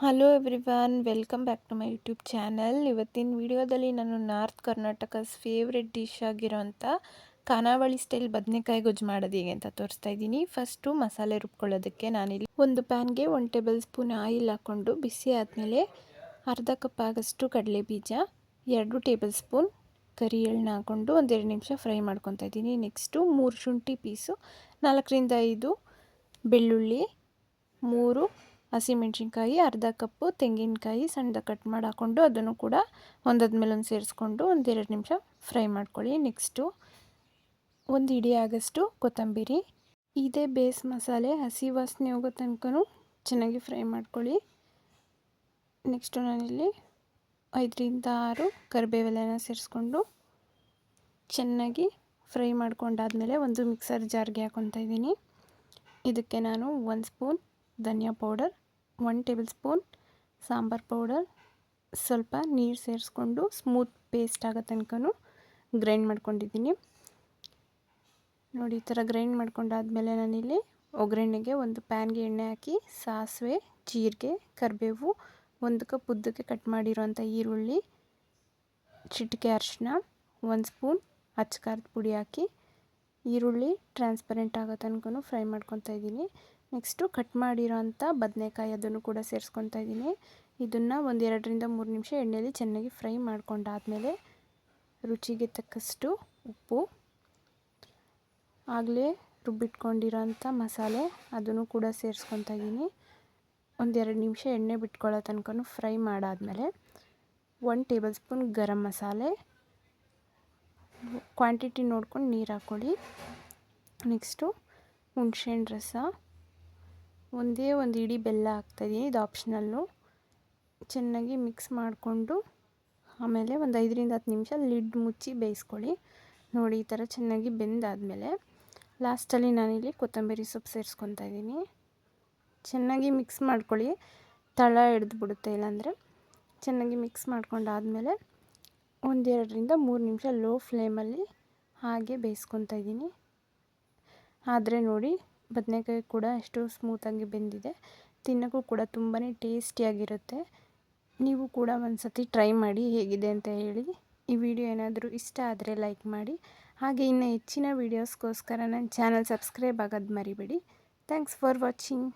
Hello everyone welcome back to my YouTube channel ಇವತ್ತಿನ ವಿಡಿಯೋದಲ್ಲಿ ನಾನು ನಾರ್ತ್ ಕರ್ನಾಟಕಸ್ ಫೇವ್ರೆಟ್ ಡಿಶ್ ಆಗಿರೋಂಥ ಖಾನಾವಳಿ ಸ್ಟೈಲ್ ಬದನೆಕಾಯಿ ಗೊಜ್ಜು ಮಾಡೋದು ಹೇಗೆ ಅಂತ ತೋರಿಸ್ತಾ ಇದ್ದೀನಿ. ಫಸ್ಟು ಮಸಾಲೆ ರುಬ್ಕೊಳ್ಳೋದಕ್ಕೆ ನಾನಿಲ್ಲಿ ಒಂದು ಪ್ಯಾನ್ಗೆ ಒನ್ ಟೇಬಲ್ ಸ್ಪೂನ್ ಆಯಿಲ್ ಹಾಕ್ಕೊಂಡು ಬಿಸಿ ಆದಮೇಲೆ ಅರ್ಧ ಕಪ್ ಆಗಷ್ಟು ಕಡಲೆ ಬೀಜ ಎರಡು ಟೇಬಲ್ ಸ್ಪೂನ್ ಕರಿ ಎಳ್ಳನ್ನ ಹಾಕ್ಕೊಂಡು ಒಂದೆರಡು ನಿಮಿಷ ಫ್ರೈ ಮಾಡ್ಕೊತಾ ಇದ್ದೀನಿ. ನೆಕ್ಸ್ಟು ಮೂರು ಶುಂಠಿ ಪೀಸು, ನಾಲ್ಕರಿಂದ ಐದು ಬೆಳ್ಳುಳ್ಳಿ, ಮೂರು ಹಸಿಮೆಣ್ಸಿನ್ಕಾಯಿ ಅರ್ಧ ಕಪ್ಪು ತೆಂಗಿನಕಾಯಿ ಸಣ್ಣದ ಕಟ್ ಮಾಡಿ ಹಾಕ್ಕೊಂಡು ಅದನ್ನು ಕೂಡ ಒಂದಾದ ಮೇಲೆ ಒಂದು ಸೇರಿಸ್ಕೊಂಡು ಒಂದೆರಡು ನಿಮಿಷ ಫ್ರೈ ಮಾಡ್ಕೊಳ್ಳಿ. ನೆಕ್ಸ್ಟು ಒಂದು ಇಡಿ ಆಗಷ್ಟು ಕೊತ್ತಂಬರಿ. ಇದೇ ಬೇಸ್ ಮಸಾಲೆ, ಹಸಿ ವಾಸನೆ ಹೋಗೋ ತನಕ ಚೆನ್ನಾಗಿ ಫ್ರೈ ಮಾಡ್ಕೊಳ್ಳಿ. ನೆಕ್ಸ್ಟು ನಾನಿಲ್ಲಿ ಐದರಿಂದ ಆರು ಕರಿಬೇವೆಲೆನ ಸೇರಿಸ್ಕೊಂಡು ಚೆನ್ನಾಗಿ ಫ್ರೈ ಮಾಡ್ಕೊಂಡಾದಮೇಲೆ ಒಂದು ಮಿಕ್ಸರ್ ಜಾರ್ಗೆ ಹಾಕೊತಾ ಇದ್ದೀನಿ. ಇದಕ್ಕೆ ನಾನು ಒಂದು ಸ್ಪೂನ್ ಧನಿಯಾ powder one tablespoon sambar powder, ಸ್ವಲ್ಪ ನೀರು ಸೇರಿಸ್ಕೊಂಡು ಸ್ಮೂತ್ ಪೇಸ್ಟ್ ಆಗೋ ತನಕ ಗ್ರೈಂಡ್ ಮಾಡ್ಕೊಂಡಿದ್ದೀನಿ. ನೋಡಿ, ಈ ಥರ ಗ್ರೈಂಡ್ ಮಾಡ್ಕೊಂಡಾದಮೇಲೆ ನಾನಿಲ್ಲಿ ಒಗ್ಗರಣೆಗೆ ಒಂದು ಪ್ಯಾನ್ಗೆ ಎಣ್ಣೆ ಹಾಕಿ, ಸಾಸಿವೆ, ಜೀರಿಗೆ, ಕರಿಬೇವು, ಒಂದು ಕಪ್ ಉದ್ದಕ್ಕೆ ಕಟ್ ಮಾಡಿರೋಂಥ ಈರುಳ್ಳಿ, ಚಿಟಿಕೆ ಅರಿಶಿನ ಒಂದು ಸ್ಪೂನ್ ಅಚ್ಚಕಾರದ ಪುಡಿ ಹಾಕಿ, ಈರುಳ್ಳಿ ಟ್ರಾನ್ಸ್ಪರೆಂಟ್ ಆಗೋ ತನಕ ಫ್ರೈ ಮಾಡ್ಕೊತಾ ಇದ್ದೀನಿ. ನೆಕ್ಸ್ಟು ಕಟ್ ಮಾಡಿರೋ ಅಂಥ ಬದನೆಕಾಯಿ ಅದನ್ನು ಕೂಡ ಸೇರಿಸ್ಕೊತಾ ಇದ್ದೀನಿ. ಇದನ್ನು ಒಂದು ಎರಡರಿಂದ ಮೂರು ನಿಮಿಷ ಎಣ್ಣೆಯಲ್ಲಿ ಚೆನ್ನಾಗಿ ಫ್ರೈ ಮಾಡ್ಕೊಂಡಾದಮೇಲೆ ರುಚಿಗೆ ತಕ್ಕಷ್ಟು ಉಪ್ಪು, ಆಗಲೇ ರುಬ್ಬಿಟ್ಕೊಂಡಿರೋ ಅಂಥ ಮಸಾಲೆ ಅದನ್ನು ಕೂಡ ಸೇರಿಸ್ಕೊತಾ ಇದ್ದೀನಿ. ಒಂದೆರಡು ನಿಮಿಷ ಎಣ್ಣೆ ಬಿಟ್ಕೊಳ್ಳೋ ತನಕ ಫ್ರೈ ಮಾಡಾದಮೇಲೆ one table spoon garam masala, quantity ನೋಡ್ಕೊಂಡು ನೀರು ಹಾಕ್ಕೊಳ್ಳಿ. ನೆಕ್ಸ್ಟು ಹುಣ್ಸೆಹಣ್ಣು ರಸ ಒಂದೇ ಒಂದು ಇಡೀ ಬೆಲ್ಲ ಹಾಕ್ತಾಯಿದ್ದೀನಿ, ಇದು ಆಪ್ಷನಲ್ಲು. ಚೆನ್ನಾಗಿ ಮಿಕ್ಸ್ ಮಾಡಿಕೊಂಡು ಆಮೇಲೆ ಒಂದು ಐದರಿಂದ ಹತ್ತು ನಿಮಿಷ ಲಿಡ್ ಮುಚ್ಚಿ ಬೇಯಿಸ್ಕೊಳ್ಳಿ. ನೋಡಿ, ಈ ಥರ ಚೆನ್ನಾಗಿ ಬೆಂದಾದಮೇಲೆ ಲಾಸ್ಟಲ್ಲಿ ನಾನಿಲ್ಲಿ ಕೊತ್ತಂಬರಿ ಸೊಪ್ಪು ಸೇರಿಸ್ಕೊತಾ ಇದ್ದೀನಿ. ಚೆನ್ನಾಗಿ ಮಿಕ್ಸ್ ಮಾಡ್ಕೊಳ್ಳಿ. ತಳ ಹಿಡ್ದು ಬಿಡುತ್ತೆ ಇಲ್ಲಾಂದರೆ ಚೆನ್ನಾಗಿ ಮಿಕ್ಸ್ ಮಾಡ್ಕೊಂಡಾದಮೇಲೆ ಒಂದೆರಡರಿಂದ ಮೂರು ನಿಮಿಷ ಲೋ ಫ್ಲೇಮಲ್ಲಿ ಹಾಗೆ ಬೇಯಿಸ್ಕೊತಾ ಇದ್ದೀನಿ. ಆದರೆ ನೋಡಿ ಬದನೆಕಾಯಿ ಕೂಡ ಎಷ್ಟು ಸ್ಮೂತಾಗಿ ಬೆಂದಿದೆ. ತಿನ್ನೋಕ್ಕೂ ಕೂಡ ತುಂಬಾ ಟೇಸ್ಟಿಯಾಗಿರುತ್ತೆ ನೀವು ಕೂಡ ಒಂದು ಸತಿ ಟ್ರೈ ಮಾಡಿ ಹೇಗಿದೆ ಅಂತ ಹೇಳಿ. ಈ ವಿಡಿಯೋ ಏನಾದರೂ ಇಷ್ಟ ಆದರೆ ಲೈಕ್ ಮಾಡಿ. ಹಾಗೆ ಇನ್ನು ಹೆಚ್ಚಿನ ವೀಡಿಯೋಸ್ಗೋಸ್ಕರ ನನ್ನ ಚಾನಲ್ ಸಬ್ಸ್ಕ್ರೈಬ್ ಆಗೋದು ಮರಿಬೇಡಿ. Thanks for watching